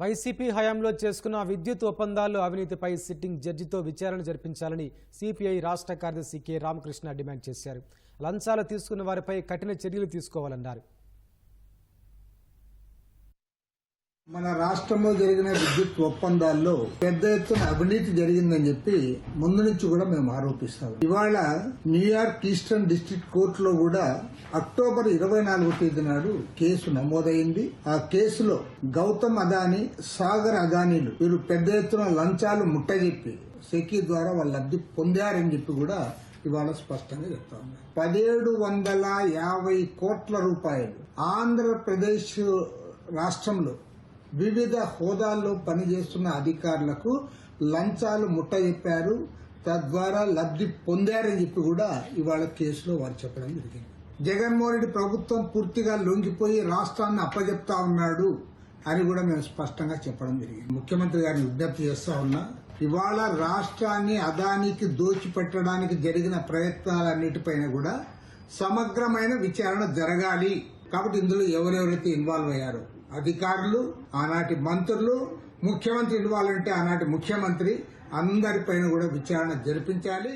YCP హయాంలో చేసుకున్న విద్యుత్ ఒప్పందాలు అవినీతిపై సిట్టింగ్ జడ్జితో విచారణ జరిపించాలని సిపిఐ రాష్ట్ర కార్యదర్శి కె రామకృష్ణ డిమాండ్ చేశారు. లంచాలు తీసుకున్న వారిపై కఠిన చర్యలు తీసుకోవాలన్నారు. మన రాష్ట్రంలో జరిగిన విద్యుత్ ఒప్పందాల్లో పెద్ద ఎత్తున అవినీతి జరిగిందని చెప్పి ముందు నుంచి కూడా మేము ఆరోపిస్తాం. ఇవాళ న్యూయార్క్ ఈస్టర్న్ డిస్ట్రిక్ట్ కోర్టులో కూడా అక్టోబర్ ఇరవై నాలుగో తేదీ నాడు కేసు నమోదైంది. ఆ కేసులో గౌతమ్ అదానీ సాగర్ అదానీలు వీరు పెద్ద ఎత్తున లంచాలు ముట్టజెప్పి సెకీ ద్వారా వాళ్ళ లబ్ధి పొందారని చెప్పి కూడా ఇవాళ స్పష్టంగా చెప్తా ఉన్నారు. పదిహేడు వందల యాభై కోట్ల రూపాయలు ఆంధ్రప్రదేశ్ రాష్ట్రంలో వివిధ హోదాల్లో పనిచేస్తున్న అధికారులకు లంచాలు ముట్టజెప్పారు. తద్వారా లబ్ధి పొందారని చెప్పి కూడా ఇవాళ కేసులో వారు చెప్పడం జరిగింది. జగన్మోహన్ రెడ్డి ప్రభుత్వం పూర్తిగా లొంగిపోయి రాష్ట్రాన్ని అప్పజెప్తా ఉన్నాడు అని కూడా మేము స్పష్టంగా చెప్పడం జరిగింది. ముఖ్యమంత్రి గారిని విజ్ఞప్తి చేస్తా ఉన్నా ఇవాళ రాష్ట్రాన్ని అదానికి దోచిపెట్టడానికి జరిగిన ప్రయత్నాలన్నిటిపైన కూడా సమగ్రమైన విచారణ జరగాలి. కాబట్టి ఇందులో ఎవరెవరైతే ఇన్వాల్వ్ అయ్యారో అధికారులు ఆనాటి మంత్రులు ముఖ్యమంత్రి ఇవ్వాలంటే ఆనాటి ముఖ్యమంత్రి అందరిపైన కూడా విచారణ జరిపించాలి.